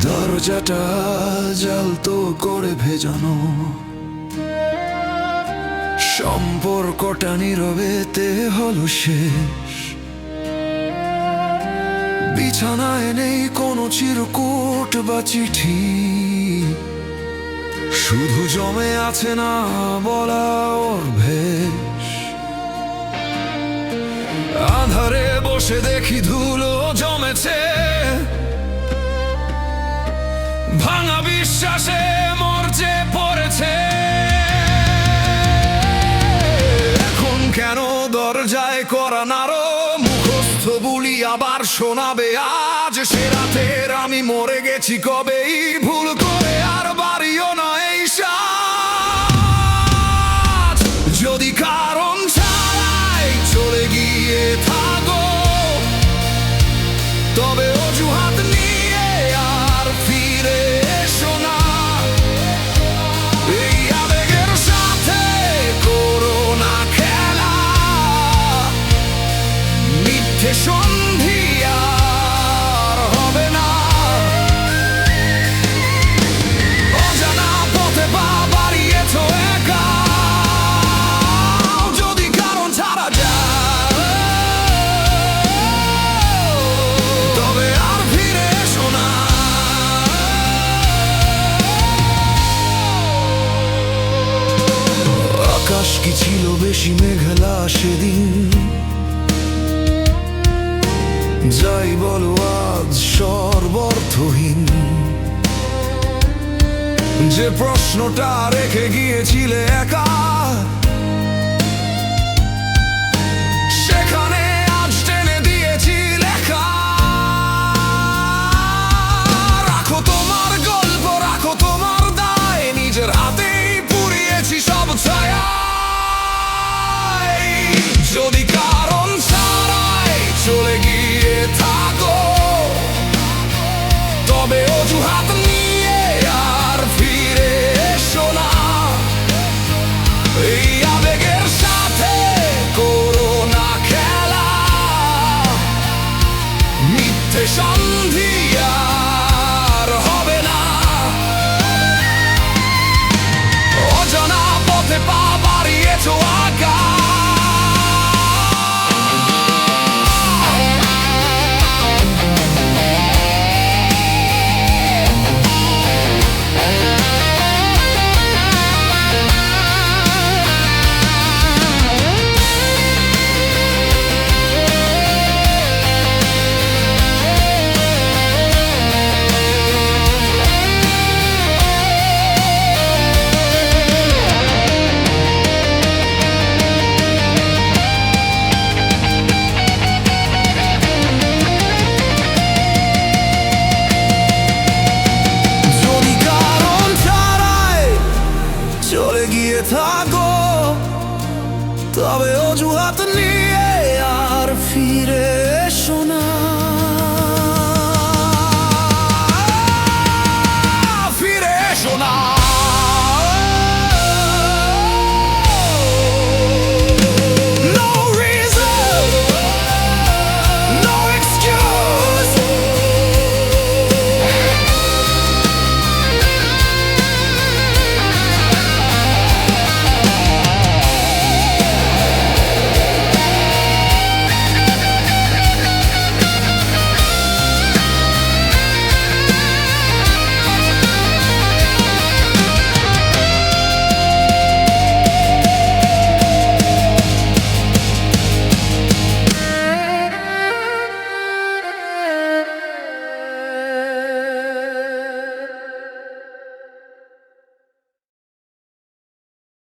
দরজাটা জালতো করে ভেজানো। সম্পর্কটা নীরবেতে হলো শেষ। বিছানায় নেই কোনো চিরকুট বা চিঠি। শুধু জমে আছে না বলা ওর ভেদ আধারে বসে দেখি ধুলো জমেছে। ভাঙা বিশ্বাসে মরচে পড়েছে। এখন কেন দরজায় করা নারো মুখস্থ বুলি আবার শোনাবে আজ। সে রাতের আমি মরে গেছি কবেই কি ছিল বেশি মেঘলা সেদিন? যাই বলো আজ সর্বর্থহীন। যে প্রশ্নটা রেখে গিয়েছিলে একা if our body into our God. গিয়ে থাকো। তবে অজুহাত নিয়ে